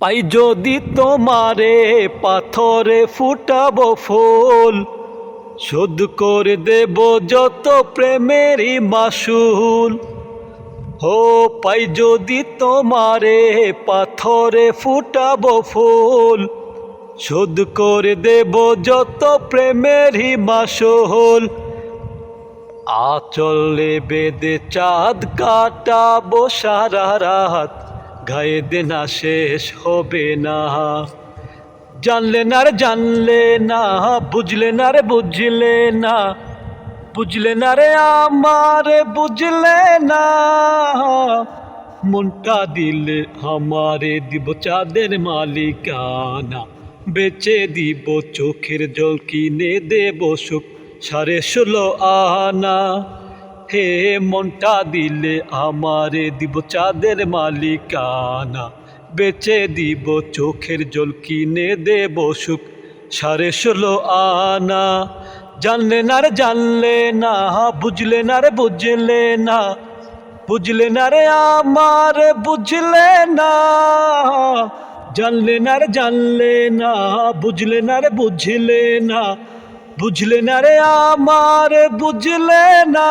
পাই যদি তোমারে পাথরে ফুটাবো ফুল, শোধ করে দেব যত প্রেমেরই মাসুল। হো, পাই যদি তোমারে পাথরে ফুটাবো ফুল, শোধ করে দেব যত প্রেমেরই মাসুল। আচলে বেদে চাঁদ কাটাবো সারা রাত গায়ে দেনা শেষ হবে না। জানলে না রে, জানলে না, বুঝলে না রে, বুঝলে না। বুঝলে না রে, আমার বুঝলে না। মনটা দিলে আমারে দিব চাঁদের মালিকানা। বেচে দিব চোখের জল, কিনে দেব সুখ, সাড়ে ষোলো আনা। হে মনটা দিলে আমারে দিব চাঁদের মালিকানা। বেচে দিব চোখের জল, কিনে দেব সুখ, সাড়ে ষোলো আনা। জানলে না রে, জানলে না, বুঝলে না রে, বুঝলে না। বুঝলে না রে, আমার বুঝলে না। জানলে না রে, জানলে না, বুঝলে না রে, বুঝলে না। বুঝলে না রে আমার বুঝলে না।